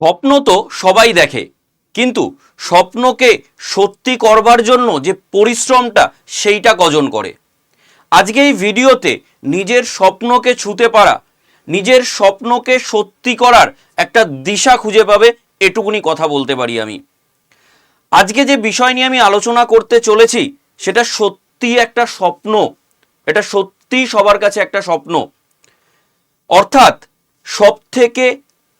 স্বপ্ন তো সবাই দেখে, কিন্তু স্বপ্নকে সত্যি করবার জন্য যে পরিশ্রমটা সেইটা কজন করে? আজকে এই ভিডিওতে নিজের স্বপ্নকে ছুতে পারা, নিজের স্বপ্নকে সত্যি করার একটা দিশা খুঁজে পাবে এটুকুনি কথা বলতে পারি আমি। আজকে যে বিষয় নিয়ে আমি আলোচনা করতে চলেছি, সেটা সত্যি একটা স্বপ্ন, এটা সত্যি সবার কাছে একটা স্বপ্ন। অর্থাৎ সব থেকে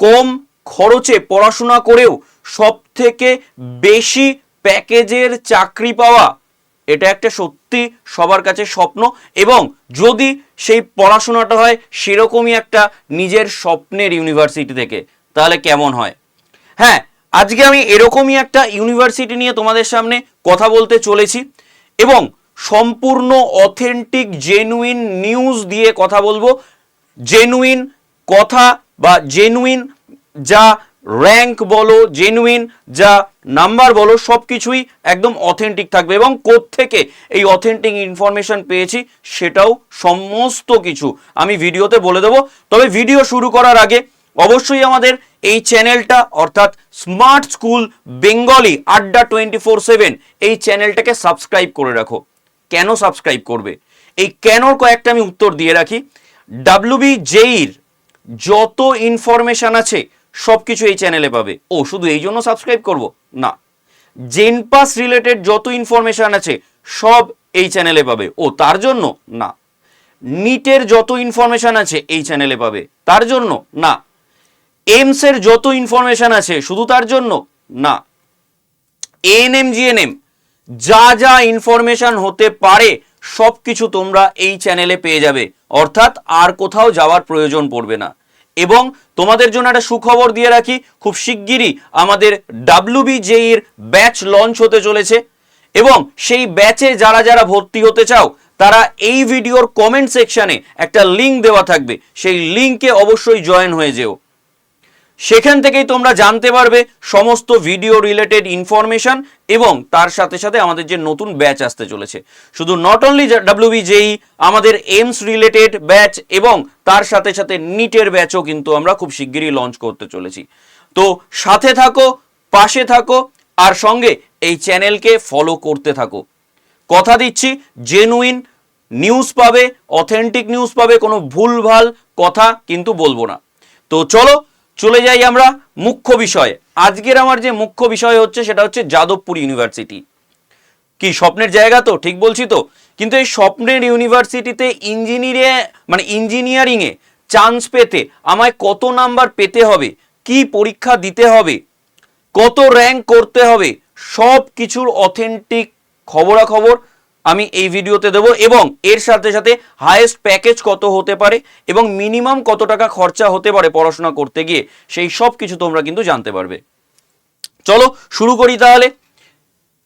কম খরচে পড়াশোনা করেও সব থেকে বেশি প্যাকেজের চাকরি পাওয়া, এটা একটা সত্যি সবার কাছে স্বপ্ন। এবং যদি সেই পড়াশোনাটা হয় সেরকমই একটা নিজের স্বপ্নের ইউনিভার্সিটি থেকে, তাহলে কেমন হয়? হ্যাঁ আজকে আমি এরকমই একটা ইউনিভার্সিটি নিয়ে তোমাদের সামনে কথা বলতে চলেছি এবং সম্পূর্ণ অথেন্টিক, জেনুইন নিউজ দিয়ে কথা বলব। জেনুইন কথা বা জেনুইন যা র্যাঙ্ক বলো জেনুইন যা নাম্বার বলো সব কিছুই একদম অথেন্টিক থাকবে। এবং থেকে এই অথেন্টিক ইনফরমেশন পেয়েছি সেটাও সমস্ত কিছু আমি ভিডিওতে বলে দেবো। তবে ভিডিও শুরু করার আগে অবশ্যই আমাদের এই চ্যানেলটা অর্থাৎ smart school Bengali Adda twenty four seven এই চ্যানেলটাকে সাবস্ক্রাইব করে রাখো। কেন সাবস্ক্রাইব করবে? এই কেনর কয়েকটা আমি উত্তর দিয়ে রাখি। ডাব্লিউবি জেইর যত ইনফরমেশন আছে সব কিছু এই চ্যানেলে পাবে। ও, শুধু এই জন্য সাবস্ক্রাইব করব? না। জেনপাস রিলেটেড যত ইনফরমেশন আছে, সব এই চ্যানেলে পাবে। ও, তার জন্য? না। নিটের যত ইনফরমেশন আছে, এই চ্যানেলে পাবে। তার জন্য? না। এমসের যত ইনফরমেশন আছে, শুধু তার জন্য? না। এএনএম জিএনএম যা যা ইনফরমেশন হতে পারে সব কিছু তোমরা এই চ্যানেলে পেয়ে যাবে। অর্থাৎ আর কোথাও যাওয়ার প্রয়োজন পড়বে না। এবং তোমাদের জন্য একটা সুখবর দিয়ে রাখি, খুব শিগগিরই আমাদের ডাব্লু বিজেইর ব্যাচ লঞ্চ হতে চলেছে এবং সেই ব্যাচে যারা যারা ভর্তি হতে চাও, তারা এই ভিডিওর কমেন্ট সেকশানে একটা লিঙ্ক দেওয়া থাকবে। সেই লিংকে অবশ্যই জয়েন হয়ে যেও। সেখান থেকেই তোমরা জানতে পারবে সমস্ত ভিডিও রিলেটেড ইনফরমেশন এবং তার সাথে সাথে আমাদের যে নতুন ব্যাচ আসতে চলেছে। শুধু নট অনলি ডাব্লিউবি জেই আমাদের এমস রিলেটেড ব্যাচ এবং তার সাথে সাথে নিটের ব্যাচও কিন্তু আমরা খুব শিগগিরই লঞ্চ করতে চলেছি। তো সাথে থাকো, পাশে থাকো, আর সঙ্গে এই চ্যানেলকে ফলো করতে থাকো। কথা দিচ্ছি জেনুইন নিউজ পাবে অথেন্টিক নিউজ পাবে, কোনো ভুলভাল কথা কিন্তু বলব না। তো চলো চলে যাই আমরা মুখ্য বিষয়ে। আজকের আমার যে মুখ্য বিষয় হচ্ছে, সেটা হচ্ছে যাদবপুর ইউনিভার্সিটি। কি, স্বপ্নের জায়গা তো? ঠিক বলছি তো? কিন্তু এই স্বপ্নের ইউনিভার্সিটিতে ইঞ্জিনিয়ারিং মানে ইঞ্জিনিয়ারিংয়ে চান্স পেতে আমায় কত নাম্বার পেতে হবে? কি পরীক্ষা দিতে হবে? কত র্যাঙ্ক করতে হবে? সব কিছুর অথেন্টিক খবরাখবর আমি এই ভিডিওতে দেবো এবং এর সাথে সাথে হায়েস্ট প্যাকেজ কত হতে পারে এবং মিনিমাম কত টাকা খরচা হতে পারে পড়াশোনা করতে গিয়ে, সেই সব কিছু তোমরা কিন্তু জানতে পারবে। চলো শুরু করি তাহলে।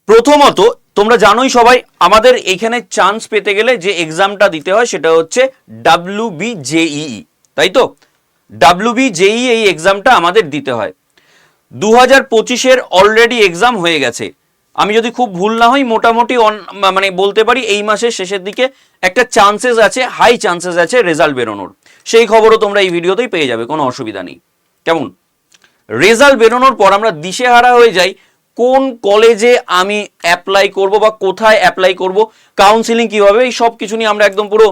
প্রথমত, তোমরা জানোই সবাই, আমাদের এখানে চান্স পেতে গেলে যে এক্সামটা দিতে হয় সেটা হচ্ছে ডাব্লিউ বি জেইই তাই তো? ডাব্লিউ বি জেই এই এক্সামটা আমাদের দিতে হয়। দু হাজার পঁচিশের অলরেডি এক্সাম হয়ে গেছে। আমি যদি খুব ভুল না হই, মোটামুটি মানে বলতে পারি এই মাসের শেষের দিকে একটা চান্সেস আছে হাই চান্সেস আছে রেজাল্ট বেরোনোর। সেই খবরও তোমরা এই ভিডিওতেই পেয়ে যাবে, কোনো অসুবিধা নেই। কেমন? রেজাল্ট বেরোনোর পর আমরা দিশেহারা হয়ে যাই, কোন কলেজে আমি অ্যাপ্লাই করব বা কোথায় অ্যাপ্লাই করব কাউন্সিলিং কীভাবে, এই সব কিছু নিয়ে আমরা একদম পুরো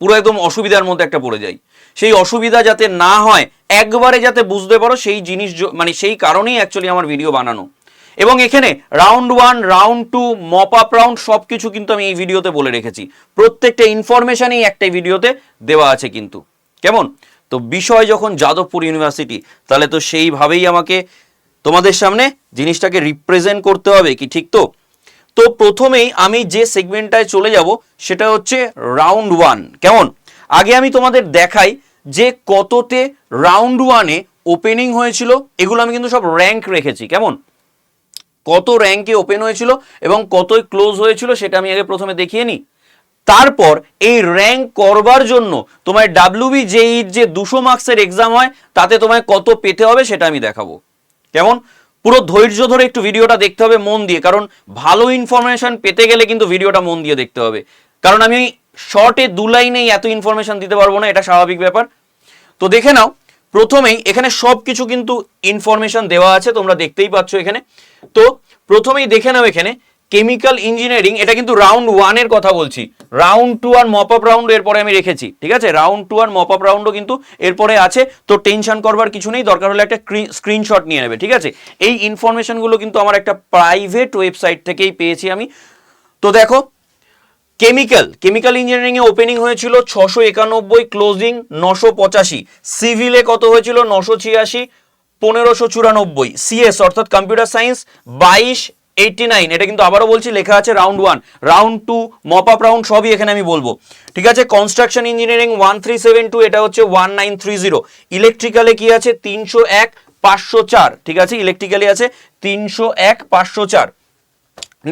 পুরো একদম অসুবিধার মধ্যে একটা পড়ে যাই। সেই অসুবিধা যাতে না হয়, একবারে যাতে বুঝতে পারো সেই জিনিস মানে সেই কারণেই অ্যাকচুয়ালি আমার ভিডিও বানানো। এবং এখানে round one round two mop up round সব কিছু কিন্তু আমি এই ভিডিওতে বলে রেখেছি। প্রত্যেকটা ইনফরমেশনই একটা ভিডিওতে দেওয়া আছে কিন্তু। কেমন? তো বিষয় যখন যাদবপুর ইউনিভার্সিটি তাহলে তো সেইভাবেই আমাকে তোমাদের সামনে জিনিসটাকে রিপ্রেজেন্ট করতে হবে কি ঠিক তো? তো প্রথমেই আমি যে সেগমেন্টটায় চলে যাব, সেটা হচ্ছে রাউন্ড ওয়ান কেমন? আগে আমি তোমাদের দেখাই যে কততে রাউন্ড ওয়ানে ওপেনিং হয়েছিল, এগুলো আমি কিন্তু সব র্যাঙ্ক রেখেছি। কেমন? কত র্যাঙ্কে ওপেন হয়েছিল এবং কতই ক্লোজ হয়েছিল সেটা আমি আগে প্রথমে দেখিয়ে নিই। তারপর এই র্যাঙ্ক করবার জন্য তোমার ডাব্লিউবি জেই যে দুশো মার্কসের এক্সাম হয়, তাতে তোমায় কত পেতে হবে সেটা আমি দেখাবো। কেমন? পুরো ধৈর্য ধরে একটু ভিডিওটা দেখতে হবে মন দিয়ে, কারণ ভালো ইনফরমেশন পেতে গেলে কিন্তু ভিডিওটা মন দিয়ে দেখতে হবে। কারণ আমি শর্টে দু লাইনেই এত ইনফরমেশন দিতে পারব না, এটা স্বাভাবিক ব্যাপার। তো দেখে নাও প্রথমেই এখানে সব কিছু কিন্তু ইনফরমেশন দেওয়া আছে, তোমরা দেখতেই পাচ্ছ এখানে। তো প্রথমেই দেখে নাও এখানে কেমিক্যাল ইঞ্জিনিয়ারিং এটা কিন্তু রাউন্ড ওয়ানের কথা বলছি। রাউন্ড টু আর মপ আপ রাউন্ড এরপরে আমি রেখেছি, ঠিক আছে? রাউন্ড টু আর মপ আপ রাউন্ডও কিন্তু এরপরে আছে, তো টেনশন করবার কিছু নেই, দরকার হলে একটা স্ক্রিনশট নিয়ে নেবে, ঠিক আছে? এই ইনফরমেশনগুলো কিন্তু আমার একটা প্রাইভেট ওয়েবসাইট থেকেই পেয়েছি আমি। তো দেখো কেমিক্যাল কেমিক্যাল ইঞ্জিনিয়ারিংয়ে ওপেনিং হয়েছিল ছশো একানব্বই ক্লোজিং নশো পঁচাশি। সিভিলে কত হয়েছিল? নশো ছিয়াশি, পনেরোশো চুরানব্বই। সিএস অর্থাৎ কম্পিউটার সায়েন্স বাইশ এইটটি নাইন এটা কিন্তু আবারও বলছি, লেখা আছে round one round two mop up round সবই এখানে আমি বলব। ঠিক আছে? Construction engineering one three seven two এটা হচ্ছে ওয়ান নাইন থ্রি জিরো ইলেকট্রিক্যালে কি আছে? তিনশো এক, পাঁচশো চার। ঠিক আছে? ইলেকট্রিক্যালে আছে, তিনশো এক, পাঁচশো চার।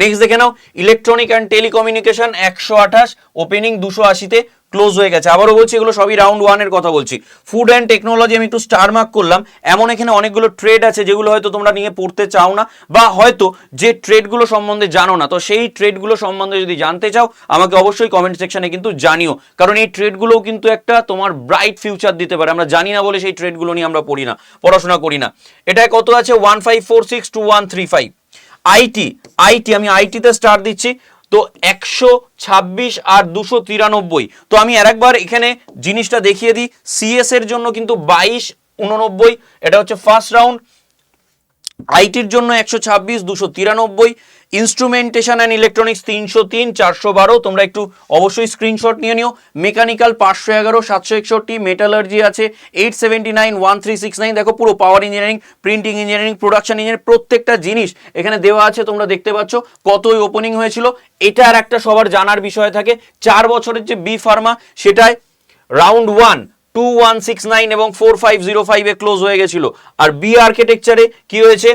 নেক্সট দেখে নাও ইলেকট্রনিক অ্যান্ড টেলিকমিউনিকেশন একশো আঠাশ ওপেনিং দুশো আশিতে ক্লোজ হয়ে গেছে। আবারও বলছি, এগুলো সবই রাউন্ড ওয়ানের কথা বলছি। ফুড অ্যান্ড টেকনোলজি আমি একটু স্টার মার্ক করলাম। এমন এখানে অনেকগুলো ট্রেড আছে যেগুলো হয়তো তোমরা নিয়ে পড়তে চাও না, বা হয়তো যে ট্রেডগুলো সম্বন্ধে জানো না, তো সেই ট্রেডগুলো সম্বন্ধে যদি জানতে চাও, আমাকে অবশ্যই কমেন্ট সেকশনে কিন্তু জানিও। কারণ এই ট্রেডগুলোও কিন্তু একটা তোমার ব্রাইট ফিউচার দিতে পারে। আমরা জানি না বলে সেই ট্রেডগুলো নিয়ে আমরা পড়ি না, পড়াশোনা করি না। এটায় কত আছে? One five four six two one three five IT IT, আমি আইটিতে স্টার দিচ্ছি। তো একশো ছাব্বিশ আর দুশো তিরানব্বই। তো আমি আর একবার এখানে জিনিসটা দেখিয়ে দিই। সিএস এর জন্য কিন্তু বাইশ উননব্বই, এটা হচ্ছে ফার্স্ট রাউন্ড আইটির জন্য একশো ছাব্বিশ, দুশো তিরানব্বই। ইনস্ট্রুমেন্টেশন অ্যান্ড ইলেকট্রনিক্স তিনশো তিন, চারশো বারো। তোমরা একটু অবশ্যই স্ক্রিনশট নিয়ে নিও। মেকানিক্যাল পাঁচশো এগারো, সাতশো একষট্টি মেটালার্জি আছে eight seventy nine one three six nine দেখো পুরো power engineering printing engineering production engineering প্রত্যেকটা জিনিস এখানে দেওয়া আছে, তোমরা দেখতে পাচ্ছ কতই ওপেনিং হয়েছিল। এটা আর একটা সবার জানার বিষয় থাকে। চার বছরের যে বি ফার্মা সেটায় round one two one six nine এবং ফোর ফাইভ জিরো ফাইভে ক্লোজ হয়ে গেছিল। আর বি আর্কিটেকচারে কি হয়েছে?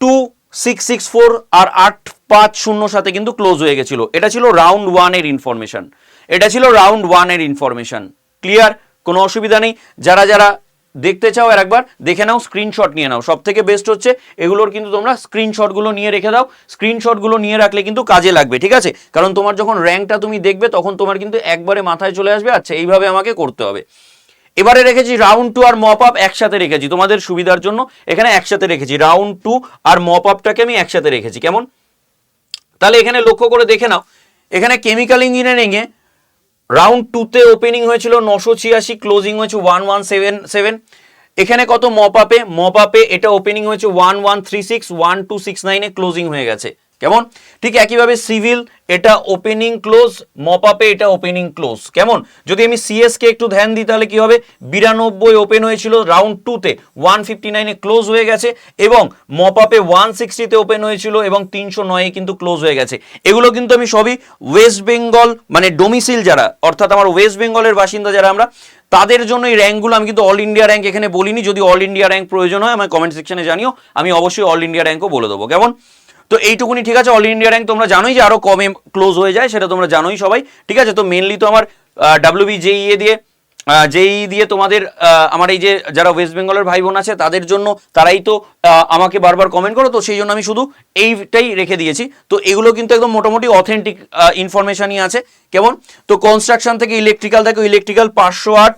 টু সিক্স সিক্স ফোর আর আট পাঁচ শূন্য সাথে কিন্তু ক্লোজ হয়ে গেছিল। এটা ছিল রাউন্ড ওয়ানের ইনফরমেশন এটা ছিল রাউন্ড ওয়ানের ইনফরমেশন ক্লিয়ার কোনো অসুবিধা নেই। যারা যারা দেখতে চাও আর একবার, দেখে নাও স্ক্রিনশট নিয়ে নাও। সব থেকে বেস্ট হচ্ছে, এগুলোর কিন্তু তোমরা স্ক্রিনশটগুলো নিয়ে রেখে দাও। স্ক্রিনশটগুলো নিয়ে রাখলে কিন্তু কাজে লাগবে, ঠিক আছে? কারণ তোমার যখন র্যাঙ্কটা তুমি দেখবে, তখন তোমার কিন্তু একবারে মাথায় চলে আসবে আচ্ছা এইভাবে আমাকে করতে হবে। এবারে রেখেছি রাউন্ড টু আর মপ আপ একসাথে রেখেছি। তোমাদের সুবিধার জন্য এখানে একসাথে রেখেছি। রাউন্ড টু আর মপ আপটাকে আমি একসাথে রেখেছি। কেমন? তাহলে এখানে লক্ষ্য করে দেখে নাও। এখানে কেমিক্যাল ইঞ্জিনিয়ারিংয়ে রাউন্ড টুতে ওপেনিং হয়েছিল নশো ছিয়াশি ক্লোজিং হয়েছে ওয়ান ওয়ান সেভেন সেভেন এখানে কত মপ আপে মপ আপে এটা ওপেনিং হয়েছে one one three six one two six নাইনে ক্লোজিং হয়ে গেছে। কেমন? ঠিক একইভাবে সিভিল এটা ওপেনিং ক্লোজ মপ আপে এটা ওপেনিং ক্লোজ কেমন? যদি আমি সিএস কে একটু ধ্যান দিই, তাহলে কি হবে? বিরানব্বই ওপেন হয়েছিল রাউন্ড টুতে ওয়ান ফিফটি নাইনে ক্লোজ হয়ে গেছে, এবং মপ আপে ওয়ান সিক্সটিতে ওপেন হয়েছিল, এবং তিনশো নয়ে কিন্তু ক্লোজ হয়ে গেছে। এগুলো কিন্তু আমি সবই ওয়েস্ট বেঙ্গল মানে ডোমিসিল যারা, অর্থাৎ আমার ওয়েস্ট বেঙ্গলের বাসিন্দা যারা আমরা, তাদের জন্য এই র্যাঙ্কগুলো আমি কিন্তু অল ইন্ডিয়া র্যাঙ্ক এখানে বলিনি। যদি অল ইন্ডিয়া র্যাঙ্ক প্রয়োজন হয় আমার কমেন্ট সেকশনে জানিও, আমি অবশ্যই অল ইন্ডিয়া র্যাঙ্কও বলে দেবো, কেমন? তো এইটুকুনি ঠিক আছে অল ইন্ডিয়া র্যাঙ্ক তোমরা জানোই যে আরও কমে ক্লোজ হয়ে যায়, সেটা তোমরা জানোই সবাই, ঠিক আছে? তো মেনলি তো আমার ডাব্লিউ ডাব্লিউবি জেইএ দিয়ে যেই দিয়ে তোমাদের আমার এই যে যারা ওয়েস্ট বেঙ্গলের ভাই বোন আছে, তাদের জন্য তারাই তো আমাকে বারবার কমেন্ট করো, তো সেই জন্য আমি শুধু এইটাই রেখে দিয়েছি। তো এগুলো কিন্তু একদম মোটামুটি অথেন্টিক ইনফরমেশনই আছে। কেমন? তো কনস্ট্রাকশন থেকে ইলেকট্রিক্যাল দেখো ইলেকট্রিক্যাল পাঁচশো আট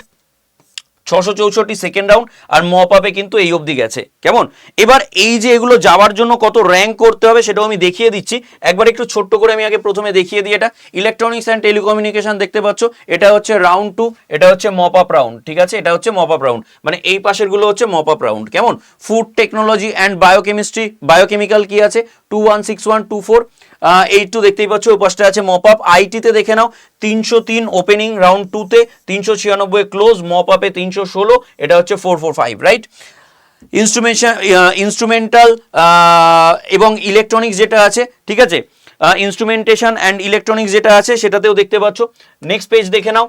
ছশো চৌষট্টি সেকেন্ড রাউন্ড আর মপ আপে কিন্তু এই অবধি গেছে। কেমন? এবার এই যে এগুলো যাওয়ার জন্য কত র্যাঙ্ক করতে হবে সেটাও আমি দেখিয়ে দিচ্ছি। একবার একটু ছোট্ট করে আমি আগে প্রথমে দেখিয়ে দিই এটা। ইলেকট্রনিক্স অ্যান্ড টেলিকমিউনিকেশন দেখতে পাচ্ছ, এটা হচ্ছে রাউন্ড টু এটা হচ্ছে মপ আপ রাউন্ড ঠিক আছে? এটা হচ্ছে মপ আপ রাউন্ড মানে এই পাশেরগুলো হচ্ছে মপ আপ রাউন্ড কেমন? Food technology and biochemistry biochemical কি আছে? Two one six one two four এই টু দেখতেই পাচ্ছ, ওই পাশটা আছে মপ আপ আইটিতে দেখে নাও, তিনশো তিন ওপেনিং রাউন্ড টুতে তিনশো ছিয়ানব্বই ক্লোজ মপ আপে তিনশো ষোলো, এটা হচ্ছে four four five right instrumentation instrumental এবং ইলেকট্রনিক্স যেটা আছে, ঠিক আছে? ইনস্ট্রুমেন্টেশন অ্যান্ড ইলেকট্রনিক্স যেটা আছে, সেটাতেও দেখতে পাচ্ছ। নেক্সট পেজ দেখে নাও।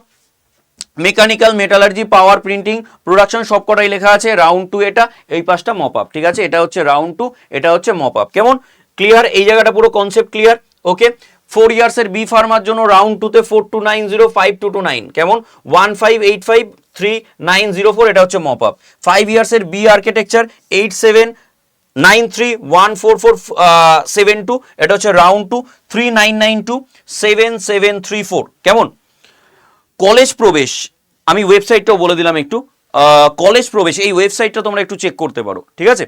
Mechanical metallurgy power printing production সবকটাই লেখা আছে। রাউন্ড টু এটা, এই পাশটা মপ আপ ঠিক আছে? এটা হচ্ছে রাউন্ড টু এটা হচ্ছে মপ আপ কেমন? ক্লিয়ার এই জায়গাটা পুরো কনসেপ্ট ক্লিয়ার ওকে ফোর ইয়ার্সের বি ফার্মার জন্য রাউন্ড টুতে four two nine zero five two two nine কেমন? One five eight five three nine zero four এটা হচ্ছে mop up five ইয়ার্সের B architecture eight seven nine three one four four seven two এটা হচ্ছে round two three nine nine two seven seven three four কেমন? College প্রবেশ, আমি ওয়েবসাইটটাও বলে দিলাম একটু। কলেজ প্রবেশ, এই ওয়েবসাইটটা তোমরা একটু চেক করতে পারো, ঠিক আছে?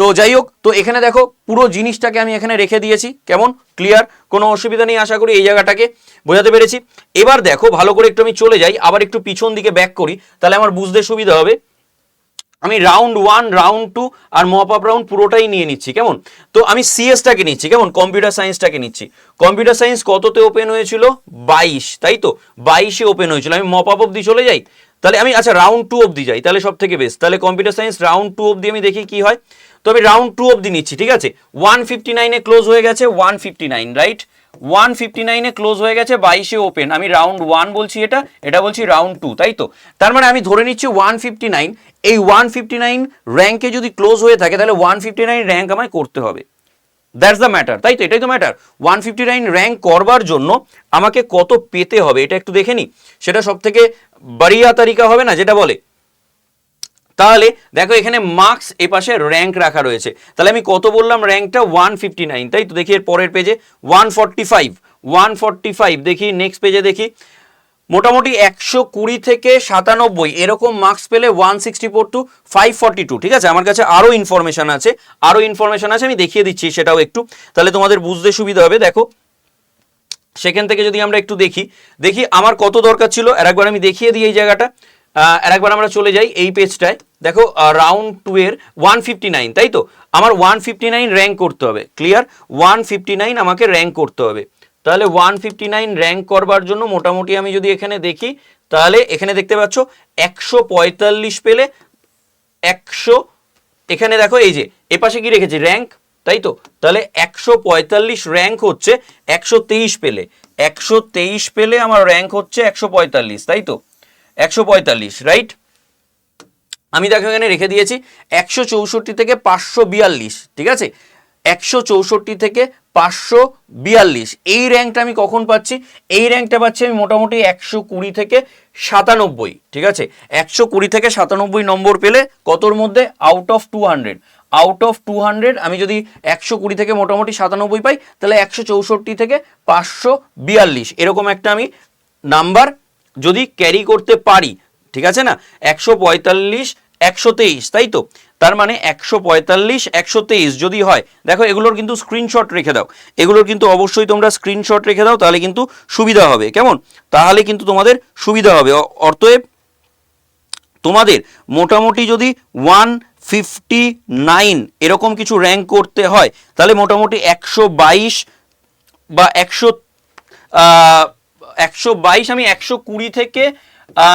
তো যাই হোক, তো এখানে দেখো পুরো জিনিসটাকে আমি এখানে রেখে দিয়েছি। কেমন? ক্লিয়ার কোনো অসুবিধা নেই, আশা করি এই জায়গাটাকে বোঝাতে পেরেছি। এবার দেখো, ভালো করে একটু আমি চলে যাই, আবার একটু পিছন দিকে ব্যাক করি, তাহলে আমার বুঝতে সুবিধা হবে। আমি রাউন্ড ওয়ান রাউন্ড টু আর মপ আপ রাউন্ড পুরোটাই নিয়ে নিচ্ছি, কেমন? তো আমি সিএসটাকে নিচ্ছি, কেমন? কম্পিউটার সায়েন্সটাকে নিচ্ছি। কম্পিউটার সায়েন্স কততে ওপেন হয়েছিল? বাইশ, তাই তো? বাইশে ওপেন হয়েছিল। আমি মপ আপ অব্দি চলে যাই? তাহলে আমি আচ্ছা রাউন্ড টু অব্দি যাই, তাহলে সব থেকে বেস্ট তাহলে কম্পিউটার সায়েন্স রাউন্ড টু অব্দি আমি দেখি কি হয়। তো আমি রাউন্ড টু অব্দি নিচ্ছি, ঠিক আছে? ওয়ান ফিফটি নাইনে ক্লোজ হয়ে গেছে one fifty nine right one fifty নাইনে ক্লোজ হয়ে গেছে, বাইশে ওপেন আমি রাউন্ড ওয়ান বলছি এটা এটা বলছি রাউন্ড টু তাই তো? তার মানে আমি ধরে নিচ্ছি ওয়ান ফিফটি নাইন এই ওয়ান ফিফটি নাইন র্যাঙ্কে যদি ক্লোজ হয়ে থাকে, তাহলে ওয়ান ফিফটি নাইন র্যাঙ্ক আমায় করতে হবে। দ্যাটস দ্য ম্যাটার তাই তো? এটাই তো matter one fifty nine rank করবার জন্য আমাকে কত পেতে হবে, এটা একটু দেখে নিই সেটা সব থেকে বাড়িয়া তারিকা হবে না, যেটা বলে তাহলে দেখো এখানে মার্কস এ পাশে র্যাঙ্ক রাখা রয়েছে। তাহলে আমি কত বললাম? র্যাঙ্কটা ওয়ান ফিফটি নাইন তাই তো? দেখি এর পরের পেজে one forty five one forty five দেখি নেক্সট পেজে দেখি। মোটামুটি একশো কুড়ি থেকে সাতানব্বই। এরকম মার্কস পেলে one sixty four two five forty two ঠিক আছে? আমার কাছে আরও ইনফরমেশন আছে। আরও ইনফরমেশন আছে, আমি দেখিয়ে দিচ্ছি সেটাও একটু। তাহলে তোমাদের বুঝতে সুবিধা হবে। দেখো, সেখান থেকে যদি আমরা একটু দেখি দেখি আমার কত দরকার ছিল? আর একবার আমি দেখিয়ে দিই এই জায়গাটা। আর একবার আমরা চলে যাই এই পেজটায় দেখো রাউন্ড টু এর ওয়ান ফিফটি নাইন তাই তো? আমার ওয়ান ফিফটি নাইন র্যাঙ্ক করতে হবে ক্লিয়ার ওয়ান ফিফটি নাইন আমাকে র্যাঙ্ক করতে হবে। তাহলে ওয়ান ফিফটি নাইন র্যাঙ্ক করবার জন্য মোটামুটি আমি যদি এখানে দেখি, তাহলে এখানে দেখতে পাচ্ছ, একশো পঁয়তাল্লিশ পেলে একশো, এখানে দেখো এই যে এপাশে কি রেখেছি? র্যাঙ্ক তাই তো? তাহলে একশো পঁয়তাল্লিশ র্যাঙ্ক হচ্ছে একশো তেইশ পেলে। একশো তেইশ পেলে আমার র্যাঙ্ক হচ্ছে একশো পঁয়তাল্লিশ, তাই তো? একশো পঁয়তাল্লিশ রাইট আমি দেখো এখানে রেখে দিয়েছি একশো চৌষট্টি থেকে পাঁচশো বিয়াল্লিশ, ঠিক আছে? একশো চৌষট্টি থেকে পাঁচশো বিয়াল্লিশ। এই র্যাঙ্কটা আমি কখন পাচ্ছি? এই র্যাঙ্কটা পাচ্ছি আমি মোটামুটি একশো কুড়ি থেকে সাতানব্বই, ঠিক আছে? একশো কুড়ি থেকে সাতানব্বই নম্বর পেলে কতর মধ্যে? Out of two hundred out of two hundred আমি যদি একশো কুড়ি থেকে মোটামুটি সাতানব্বই পাই, তাহলে একশো চৌষট্টি থেকে পাঁচশো বিয়াল্লিশ। এরকম একটা আমি নাম্বার যদি ক্যারি করতে পারি, ঠিক আছে না? একশো পঁয়তাল্লিশ একশো তেইশ, তাই তো? তার মানে একশো পঁয়তাল্লিশ, একশো তেইশ যদি হয়, দেখো এগুলোর কিন্তু স্ক্রিনশট রেখে দাও। এগুলোর কিন্তু অবশ্যই তোমরা স্ক্রিনশট রেখে দাও, তাহলে কিন্তু সুবিধা হবে। কেমন? তাহলে কিন্তু তোমাদের সুবিধা হবে। অ- অতএব তোমাদের মোটামুটি যদি ওয়ান ফিফটি নাইন এরকম কিছু র্যাঙ্ক করতে হয়, তাহলে মোটামুটি একশো বাইশ বা একশো একশো বাইশ, আমি একশো কুড়ি থেকে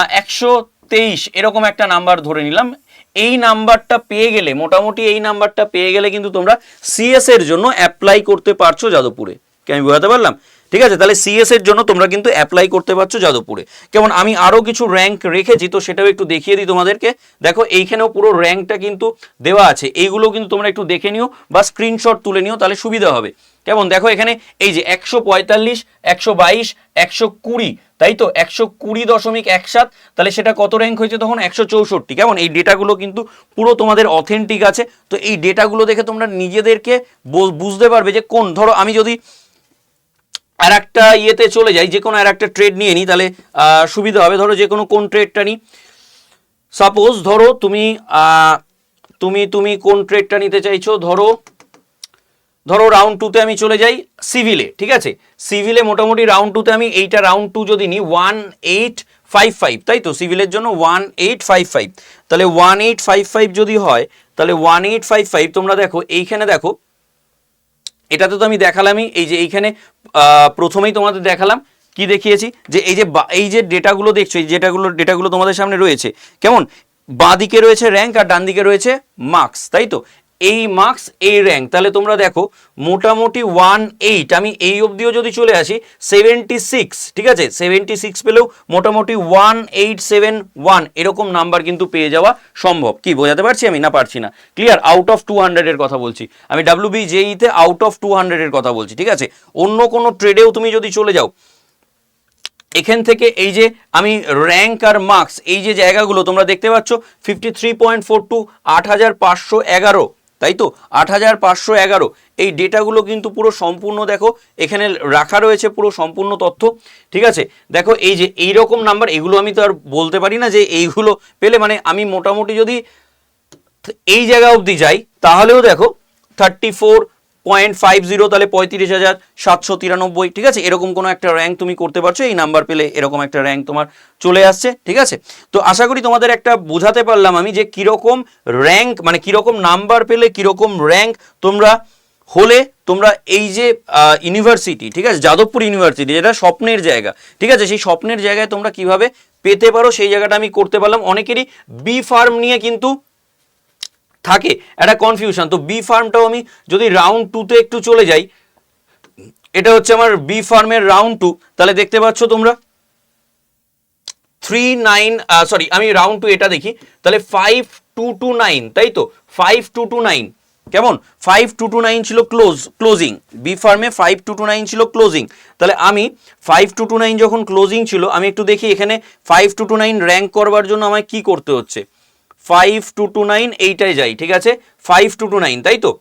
একশো তেইশ, এরকম একটা নাম্বার ধরে নিলাম। এই নাম্বারটা পেয়ে গেলে, মোটামুটি এই নাম্বারটা পেয়ে গেলে কিন্তু তোমরা সিএস এর জন্য অ্যাপ্লাই করতে পারছ যাদবপুরে। কি আমি বোঝাতে পারলাম? ঠিক আছে, তাহলে সিএস এর জন্য তোমরা কিন্তু অ্যাপ্লাই করতে পারছ যাদবপুরে। কেমন, আমি আরও কিছু র্যাঙ্ক রেখেছি, তো সেটাও একটু দেখিয়ে দিই তোমাদেরকে। দেখো, এইখানেও পুরো র্যাঙ্কটা কিন্তু দেওয়া আছে। এইগুলো কিন্তু তোমরা একটু দেখে নিও বা স্ক্রিনশট তুলে নিও, তাহলে সুবিধা হবে। কেমন? দেখো এখানে এই যে একশো পঁয়তাল্লিশ, একশো বাইশ, একশো কুড়ি, তাই তো? একশো কুড়ি দশমিক এক সাত, তাহলে সেটা কত র্যাঙ্ক হয়েছে তখন? একশো চৌষট্টি। কেমন? এই ডেটাগুলো কিন্তু পুরো তোমাদের অথেন্টিক আছে। তো এই ডেটাগুলো দেখে তোমরা নিজেদেরকে বুঝতে পারবে যে কোন ধরো আমি যদি আর একটা ইয়েতে চলে যাই, যে কোনো আর একটা ট্রেড নিয়ে নিই তাহলে সুবিধা হবে। ধরো যে কোনো কোন ট্রেডটা নিই সাপোজ ধরো তুমি তুমি তুমি কোন ট্রেডটা নিতে চাইছো? ধরো ধরো রাউন্ড টুতে আমি চলে যাই সিভিলে ঠিক আছে? সিভিলে মোটামুটি রাউন্ড টুতে আমি এইটা রাউন্ড টু যদি নিই ওয়ান এইট ফাইভ ফাইভ তাই তো? সিভিলের জন্য ওয়ান এইট ফাইভ ফাইভ তাহলে ওয়ান এইট ফাইভ ফাইভ যদি হয়, তাহলে ওয়ান এইট ফাইভ ফাইভ তোমরা দেখো, এইখানে দেখো, এটাতে তো আমি দেখালামই, এই যে এইখানে প্রথমেই তোমাদের দেখালাম, কি দেখিয়েছি? যে এই যে এই যে ডেটাগুলো দেখছ, এই ডেটাগুলো ডেটাগুলো তোমাদের সামনে রয়েছে, কেমন? বাঁ দিকে রয়েছে র্যাঙ্ক আর ডান দিকে রয়েছে মার্কস তাই তো? এই মার্কস এই র্যাঙ্ক তাহলে তোমরা দেখো, মোটামুটি ওয়ান এইট আমি এই অবধিও যদি চলে আসি সেভেন্টি সিক্স ঠিক আছে? সেভেন্টি সিক্স পেলেও মোটামুটি ওয়ান এইট সেভেন ওয়ান এরকম নাম্বার কিন্তু পেয়ে যাওয়া সম্ভব। কি, বোঝাতে পারছি আমি না পারছি না? ক্লিয়ার আউট অফ টু হান্ড্রেডের কথা বলছি। আমি ডাব্লিউ বি জেইতে আউট অফ টু হান্ড্রেডের কথা বলছি, ঠিক আছে? অন্য কোনো ট্রেডেও তুমি যদি চলে যাও, এখান থেকে এই যে আমি র্যাঙ্ক আর মার্কস এই যে জায়গাগুলো তোমরা দেখতে পাচ্ছ fifty three point four two আট হাজার পাঁচশো এগারো। তাই তো? আট হাজার পাঁচশো এগারো। এই ডেটাগুলো কিন্তু পুরো সম্পূর্ণ দেখো, এখানে রাখা রয়েছে পুরো সম্পূর্ণ তথ্য। ঠিক আছে? দেখো, এই যে এই রকম নাম্বার, এগুলো আমি তো আর বলতে পারি না যে এইগুলো পেলে মানে আমি মোটামুটি যদি এই জায়গা অবধি যাই, তাহলেও দেখো thirty four point five zero, তাহলে পঁয়ত্রিশ হাজার সাতশো তিরানব্বই। ঠিক আছে? এরকম কোনো একটা র্যাঙ্ক তুমি করতে পারছ, এই নাম্বার পেলে এরকম একটা র্যাঙ্ক তোমার চলে আসছে, ঠিক আছে? তো আশা করি তোমাদের একটা বোঝাতে পারলাম আমি যে কীরকম র্যাঙ্ক মানে কীরকম নাম্বার পেলে কীরকম র্যাঙ্ক তোমরা হলে, তোমরা এই যে ইউনিভার্সিটি ঠিক আছে? যাদবপুর ইউনিভার্সিটি যেটা স্বপ্নের জায়গা, ঠিক আছে? সেই স্বপ্নের জায়গায় তোমরা কীভাবে পেতে পারো, সেই জায়গাটা আমি করতে পারলাম। অনেকেরই বি ফার্ম নিয়ে কিন্তু থাকে। একটা কনফিউশন তো বি ফার্মটাও আমি যদি রাউন্ড টুতে একটু চলে যাই, এটা হচ্ছে আমার বি ফার্মের রাউন্ড টু তাহলে দেখতে পাচ্ছ তোমরা? থ্রি নাইন সরি আমি রাউন্ড টু এটা দেখি। তাহলে ফাইভ টু টু নাইন তাই তো? ফাইভ টু টু নাইন কেমন? ফাইভ টু টু নাইন ছিল ক্লোজ ক্লোজিং বি ফার্মে ফাইভ টু টু নাইন ছিল ক্লোজিং তাহলে আমি ফাইভ টু টু নাইন যখন ক্লোজিং ছিল, আমি একটু দেখি এখানে five two two nine rank করবার জন্য আমায় কি করতে হচ্ছে? ফাইভ টু টু নাইন এইটাই যাই, ঠিক আছে? ফাইভ টু টু নাইন তাই তো?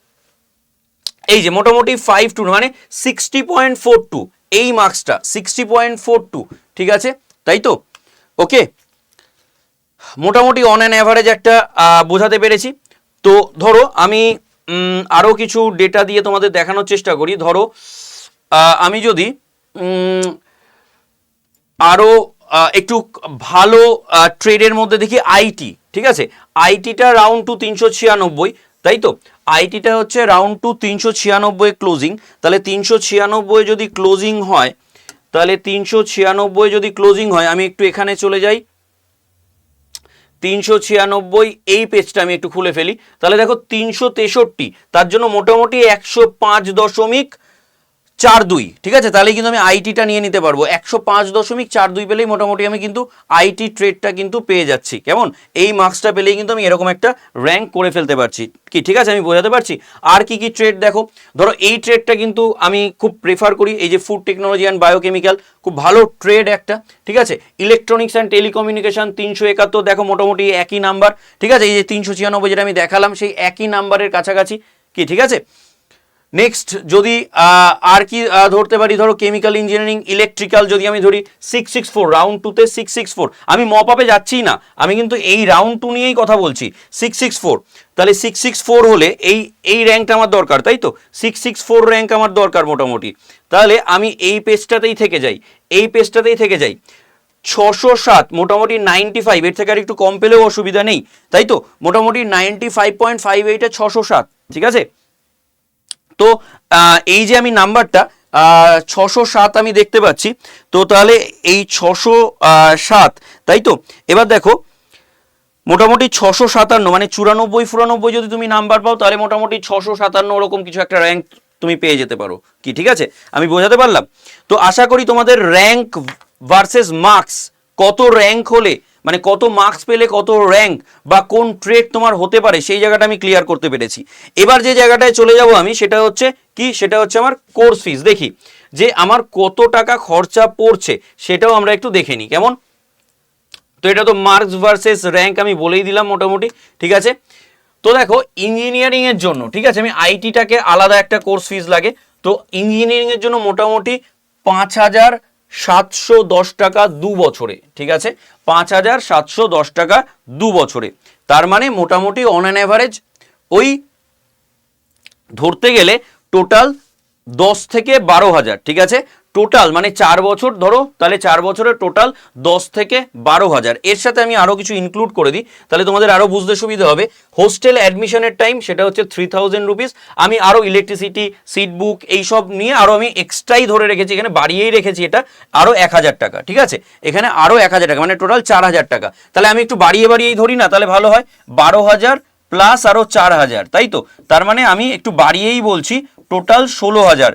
এই যে মোটামুটি ফাইভ টু মানে সিক্সটি পয়েন্ট ফোর টু এই মার্কসটা সিক্সটি পয়েন্ট ফোর টু ঠিক আছে? তাই তো? ওকে মোটামুটি অন অ্যান অ্যাভারেজ একটা বোঝাতে পেরেছি। তো ধরো, আমি আরও কিছু ডেটা দিয়ে তোমাদের দেখানোর চেষ্টা করি। ধরো আমি যদি আরও একটু ভালো ট্রেডের মধ্যে দেখি আইটি ঠিক আছে? আইটিটা রাউন্ড টু তিনশো ছিয়ানব্বই, তাই তো? আইটিটা হচ্ছে রাউন্ড টু তিনশো ছিয়ানব্বই ক্লোজিং তাহলে তিনশো ছিয়ানব্বই যদি ক্লোজিং হয়, তাহলে তিনশো ছিয়ানব্বই যদি ক্লোজিং হয়, আমি একটু এখানে চলে যাই। তিনশো ছিয়ানব্বই এই পেজটা আমি একটু খুলে ফেলি। তাহলে দেখো তিনশো তেষট্টি, তার জন্য মোটামুটি একশো পাঁচ দশমিক চার দুই, ঠিক আছে? তাহলে কিন্তু আমি আইটিটা নিয়ে নিতে পারব। একশো পাঁচ দশমিক চার দুই পেলেই মোটামুটি আমি কিন্তু আইটি ট্রেডটা কিন্তু পেয়ে যাচ্ছি। কেমন? এই মার্কসটা পেলেই কিন্তু আমি এরকম একটা র্যাঙ্ক করে ফেলতে পারছি। কি, ঠিক আছে? আমি বোঝাতে পারছি? আর কি কি ট্রেড দেখো? ধরো এই ট্রেডটা কিন্তু আমি খুব প্রেফার করি এই যে ফুড টেকনোলজি অ্যান্ড বায়োকেমিক্যাল খুব ভালো ট্রেড একটা, ঠিক আছে? ইলেকট্রনিক্স অ্যান্ড টেলিকমিউনিকেশন তিনশো একাত্তর, দেখো মোটামুটি একই নাম্বার ঠিক আছে? এই যে তিনশো ছিয়ানব্বই যেটা আমি দেখালাম, সেই একই নাম্বারের কাছাকাছি, কি, ঠিক আছে? নেক্সট যদি আর কি ধরতে পারি, ধরো কেমিক্যাল ইঞ্জিনিয়ারিং ইলেকট্রিক্যাল যদি আমি ধরি সিক্স সিক্স ফোর রাউন্ড টুতে সিক্স সিক্স ফোর আমি মপ আপে যাচ্ছি না। আমি কিন্তু এই রাউন্ড টু নিয়েই কথা বলছি। সিক্স সিক্স ফোর তাহলে সিক্স সিক্স ফোর হলে এই এই র্যাঙ্কটা আমার দরকার, তাই তো? সিক্স সিক্স ফোর র্যাঙ্ক আমার দরকার মোটামুটি। তাহলে আমি এই পেজটাতেই থেকে যাই। এই পেজটাতেই থেকে যাই। ছশো সাত, মোটামুটি নাইনটি ফাইভ এর থেকে আর একটু কম পেলেও অসুবিধা নেই, তাই তো? মোটামুটি নাইনটি ফাইভ পয়েন্ট ফাইভ এইটে ছশো সাত, ঠিক আছে? তো এই যে আমি নাম্বারটা ছশো সাত আমি দেখতে পাচ্ছি, তো তাহলে এই ছশো সাত, তাই তো? এবার দেখো, মোটামুটি ছশো সাতান্ন মানে চুরানব্বই ফুরানব্বই যদি তুমি নাম্বার পাও, তাহলে মোটামুটি ছশো সাতান্ন ওরকম কিছু একটা র্যাঙ্ক তুমি পেয়ে যেতে পারো। কি, ঠিক আছে? আমি বোঝাতে পারলাম? তো আশা করি তোমাদের র্যাঙ্ক ভার্সেস মার্কস কত র্যাঙ্ক হলে মানে কত মার্কস পেলে কত র্যাঙ্ক বা কোন ট্রেড তোমার হতে পারে, সেই জায়গাটা আমি ক্লিয়ার করতে পেরেছি। এবার যে জায়গাটায় চলে যাব আমি, সেটা হচ্ছে কি? সেটা হচ্ছে আমার কোর্স ফিস দেখি, যে আমার কত টাকা খরচা পড়ছে, সেটাও আমরা একটু দেখে নিই। কেমন? তো এটা তো মার্কস ভার্সেস র্যাঙ্ক আমি বলেই দিলাম মোটামুটি, ঠিক আছে? তো দেখো ইঞ্জিনিয়ারিং এর জন্য, ঠিক আছে? আমি আইটিটাকে আলাদা একটা কোর্স ফিস লাগে। তো ইঞ্জিনিয়ারিং এর জন্য মোটামুটি পাঁচ হাজার সাতশো দশ টাকা দু বছরে, ঠিক আছে? পাঁচ হাজার সাতশো দশ টাকা দু বছরে। তার মানে মোটামুটি অন অ্যান অ্যাভারেজ ওই ধরতে গেলে টোটাল দশ থেকে বারো হাজার, ঠিক আছে? টোটাল মানে চার বছর, ধরো, তাহলে চার বছরের টোটাল দশ থেকে বারো হাজার। এর সাথে আমি আরও কিছু ইনক্লুড করে দিই, তাহলে তোমাদের আরও বুঝতে সুবিধা হবে। হোস্টেল অ্যাডমিশনের টাইম সেটা হচ্ছে থ্রি থাউজেন্ড রুপিস আমি আরও ইলেকট্রিসিটি সিট বুক এইসব নিয়ে আরও আমি এক্সট্রাই ধরে রেখেছি, এখানে বাড়িয়েই রেখেছি এটা আরও এক হাজার টাকা, ঠিক আছে? এখানে আরও এক হাজার টাকা মানে টোটাল চার হাজার টাকা। তাহলে আমি একটু বাড়িয়ে বাড়িয়েই ধরি না, তাহলে ভালো হয়। বারো হাজার প্লাস আরও চার হাজার, তাই তো? তার মানে আমি একটু বাড়িয়েই বলছি টোটাল ষোলো হাজার।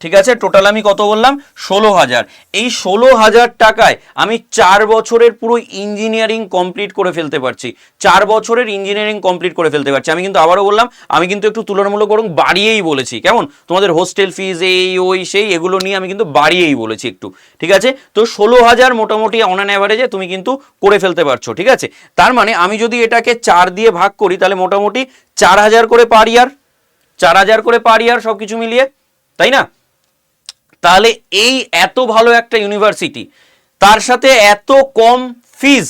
ঠিক আছে? টোটাল আমি কত বললাম? ষোলো হাজার। এই ষোলো হাজার টাকায় আমি চার বছরের পুরো ইঞ্জিনিয়ারিং কমপ্লিট করে ফেলতে পারছি। চার বছরের ইঞ্জিনিয়ারিং কমপ্লিট করে ফেলতে পারছি। আমি কিন্তু আবারও বললাম, আমি কিন্তু একটু তুলনামূলক বরং বাড়িয়েই বলেছি। কেমন? তোমাদের হোস্টেল ফিজ এই, ওই, সেই, এগুলো নিয়ে আমি কিন্তু বাড়িয়েই বলেছি একটু। ঠিক আছে? তো ষোলো হাজার মোটামুটি অন অ্যান অ্যাভারেজে তুমি কিন্তু করে ফেলতে পারছ। ঠিক আছে? তার মানে আমি যদি এটাকে চার দিয়ে ভাগ করি, তাহলে মোটামুটি চার হাজার করে পার ইয়ার চার হাজার করে পার ইয়ার সব কিছু মিলিয়ে, তাই না? তাহলে এই এত ভালো একটা ইউনিভার্সিটি তার সাথে এত কম ফিজ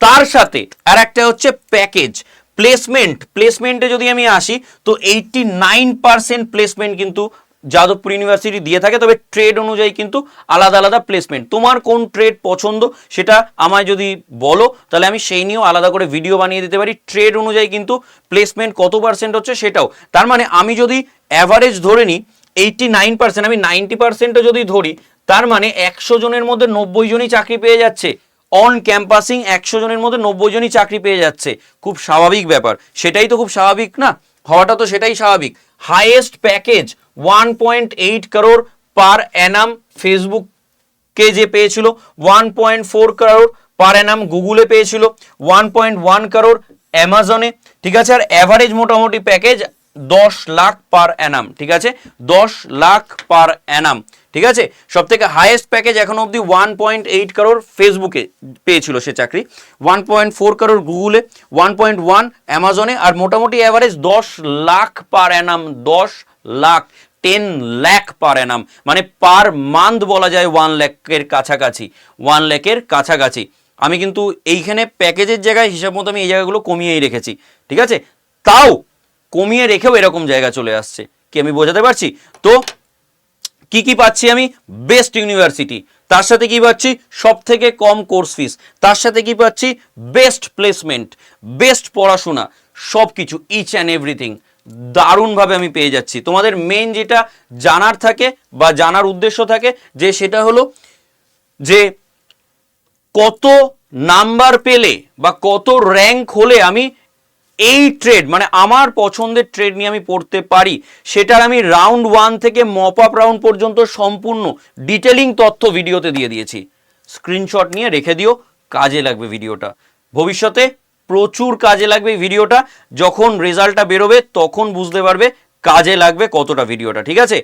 তার সাথে আর একটা হচ্ছে প্যাকেজ প্লেসমেন্ট প্লেসমেন্টে যদি আমি আসি, তো এইটি নাইন পার্সেন্ট প্লেসমেন্ট কিন্তু যাদবপুর ইউনিভার্সিটি দিয়ে থাকে, তবে ট্রেড অনুযায়ী কিন্তু আলাদা আলাদা প্লেসমেন্ট তোমার কোন ট্রেড পছন্দ সেটা আমায় যদি বলো, তাহলে আমি সেই নিয়েও আলাদা করে ভিডিও বানিয়ে দিতে পারি। ট্রেড অনুযায়ী কিন্তু প্লেসমেন্ট কত পার্সেন্ট হচ্ছে সেটাও। তার মানে আমি যদি অ্যাভারেজ ধরে নিই এইটটি নাইন পার্সেন্ট আমি নাইনটি পার্সেন্টও যদি ধরি, তার মানে একশো জনের মধ্যে নব্বই জনই চাকরি পেয়ে যাচ্ছে। অন ক্যাম্পাসিং একশো জনের মধ্যে নব্বই জনই চাকরি পেয়ে যাচ্ছে। খুব স্বাভাবিক ব্যাপার। সেটাই তো খুব স্বাভাবিক না? হওয়াটা তো সেটাই স্বাভাবিক। Highest package one point eight crore per annum Facebook কে যে পেয়েছিল one point four crore per annum গুগলে পেয়েছিল ওয়ান পয়েন্ট ওয়ান করোড় অ্যামাজনে ঠিক আছে? আর অ্যাভারেজ মোটামুটি প্যাকেজ দশ লাখ পার অ্যানাম ঠিক আছে? দশ লাখ পার অ্যানাম ঠিক আছে? সব থেকে হাইয়েস্ট প্যাকেজ এখন অবধি ওয়ান পয়েন্ট এইট কারোর ফেসবুকে পেয়েছিল সে চাকরি। ওয়ান পয়েন্ট ফোর কারোর গুগলে ওয়ান পয়েন্ট ওয়ান অ্যামাজনে আর মোটামুটি অ্যাভারেজ দশ লাখ পার অ্যানাম দশ lakh ten lakh per annum মানে পার মান্থ বলা যায় ওয়ান ল্যাকের কাছাকাছি ওয়ান ল্যাকের কাছাকাছি। আমি কিন্তু এইখানে প্যাকেজের জায়গায় হিসাব মতো আমি এই জায়গাগুলো কমিয়েই রেখেছি, ঠিক আছে? তাও কমিয়ে রেখেও এরকম জায়গা চলে আসছে। কি আমি বোঝাতে পারছি? তো কি কি পাচ্ছি আমি? বেস্ট ইউনিভার্সিটি তার সাথে কি পাচ্ছি? সব থেকে কম কোর্স ফিস তার সাথে কি পাচ্ছি? বেস্ট প্লেসমেন্ট বেস্ট পড়াশোনা সব কিছু ইচ অ্যান্ড এভরিথিং দারুণভাবে আমি পেয়ে যাচ্ছি। তোমাদের মেন যেটা জানার থাকে বা জানার উদ্দেশ্য থাকে, যে সেটা হলো যে কত নাম্বার পেলে বা কত র্যাঙ্ক হলে আমি এই ট্রেড মানে আমার পছন্দের ট্রেড নিয়ে আমি পড়তে পারি, সেটার আমি রাউন্ড ওয়ান থেকে মপ আপ রাউন্ড পর্যন্ত সম্পূর্ণ ডিটেলিং তথ্য ভিডিওতে দিয়ে দিয়েছি। স্ক্রিনশট নিয়ে রেখে দিও, কাজে লাগবে ভিডিওটা। ভবিষ্যতে প্রচুর কাজে লাগবে ভিডিওটা, যখন রেজাল্টটা বেরোবে তখন বুঝতে পারবে কাজে লাগবে কতটা ভিডিওটা, ঠিক আছে?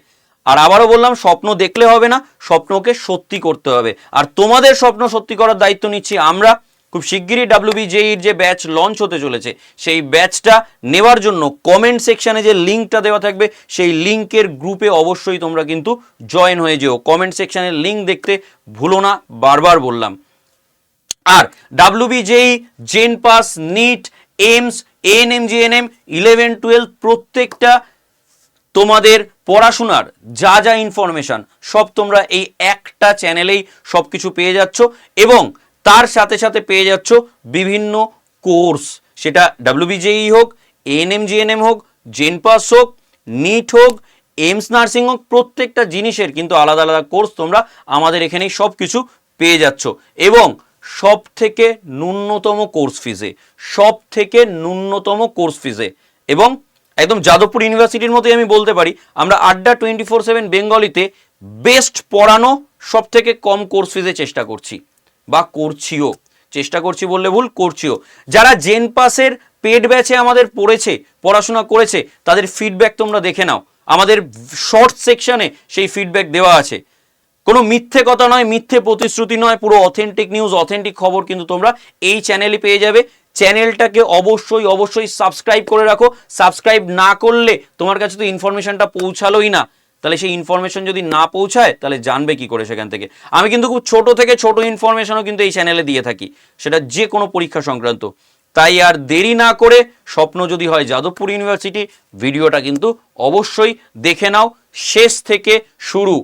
আর আবারও বললাম, স্বপ্ন দেখলে হবে না, স্বপ্নকে সত্যি করতে হবে। আর তোমাদের স্বপ্ন সত্যি করার দায়িত্ব নিচ্ছি আমরা। খুব শিগগিরই ডাব্লিউবিজেইর যে ব্যাচ লঞ্চ হতে চলেছে, সেই ব্যাচটা নেওয়ার জন্য কমেন্ট সেকশানে যে লিঙ্কটা দেওয়া থাকবে, সেই লিঙ্কের গ্রুপে অবশ্যই তোমরা কিন্তু জয়েন হয়ে যেও। কমেন্ট সেকশনের লিঙ্ক দেখতে ভুলো না, বারবার বললাম। আর WBJEE JENPAS NEET AIIMS ANM GNM eleven twelve প্রত্যেকটা তোমাদের পড়াশোনার যা যা ইনফরমেশন সব তোমরা এই একটা চ্যানেলেই সব কিছু পেয়ে যাচ্ছ এবং তার সাথে সাথে পেয়ে যাচ্ছ বিভিন্ন কোর্স। সেটা ডাব্লিউবিজেই হোক এএনএম জিএনএম হোক জেনপাস হোক নিট হোক এমস নার্সিং হোক, প্রত্যেকটা জিনিসের কিন্তু আলাদা আলাদা কোর্স তোমরা আমাদের এখানেই সব কিছু পেয়ে যাচ্ছ। এবং সব থেকে ন্যূনতম কোর্স ফিজে সব থেকে ন্যূনতম কোর্স ফিজে, এবং একদম যাদবপুর ইউনিভার্সিটির মতোই আমি বলতে পারি, আমরা আড্ডা টোয়েন্টি ফোর সেভেন বেঙ্গলিতে বেস্ট পড়ানো সব থেকে কম কোর্স ফিজে চেষ্টা করছি। বা করছিও, চেষ্টা করছি বললে ভুল, করছিও। যারা জেন পাসের পেড ব্যাচে আমাদের পড়েছে, পড়াশোনা করেছে, তাদের ফিডব্যাক তোমরা দেখে নাও। আমাদের শর্ট সেকশনে সেই ফিডব্যাক দেওয়া আছে। কোনো মিথ্যে কথা নয়, মিথ্যে প্রতিশ্রুতি নয়, পুরো অথেন্টিক নিউজ অথেন্টিক খবর কিন্তু তোমরা এই চ্যানেলে পেয়ে যাবে। চ্যানেলটাকে অবশ্যই অবশ্যই সাবস্ক্রাইব করে রাখো। সাবস্ক্রাইব না করলে তোমার কাছে তো ইনফরমেশনটা পৌঁছালোই না। তাহলে সেই ইনফরমেশন যদি না পৌঁছায়, তাহলে জানবে কি করে সেখান থেকে? আমি কিন্তু খুব ছোট থেকে ছোট ইনফরমেশনও কিন্তু এই চ্যানেলে দিয়ে থাকি। সেটা যে কোনো পরীক্ষা সংক্রান্ত। তাই আর দেরি না করে স্বপ্ন যদি হয় যাদবপুর ইউনিভার্সিটি ভিডিওটা কিন্তু অবশ্যই দেখে নাও। শেষ থেকে শুরু।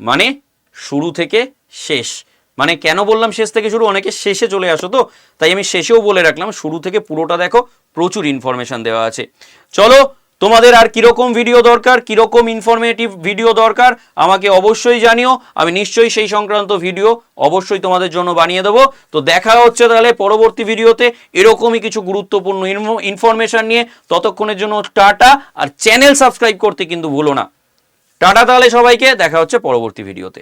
মানে শুরু থেকে শেষ। মানে কেন বললাম শেষ থেকে শুরু? অনেকে শেষে চলে আসো তো। তাই আমি শেষেও বলে রাখলাম, শুরু থেকে পুরোটা দেখো। প্রচুর ইনফরমেশন দেওয়া আছে। চলো তোমাদের আর কীরকম ভিডিও দরকার, কীরকম ইনফরমেটিভ ভিডিও দরকার, আমাকে অবশ্যই জানিও। আমি নিশ্চয়ই সেই সংক্রান্ত ভিডিও অবশ্যই তোমাদের জন্য বানিয়ে দেবো। তো দেখা হচ্ছে তাহলে পরবর্তী ভিডিওতে এরকমই কিছু গুরুত্বপূর্ণ ইনফরমেশন নিয়ে। ততক্ষণের জন্য টাটা, আর চ্যানেল সাবস্ক্রাইব করতে কিন্তু ভুলো না। টাটা তাহলে সবাইকে, দেখা হচ্ছে পরবর্তী ভিডিওতে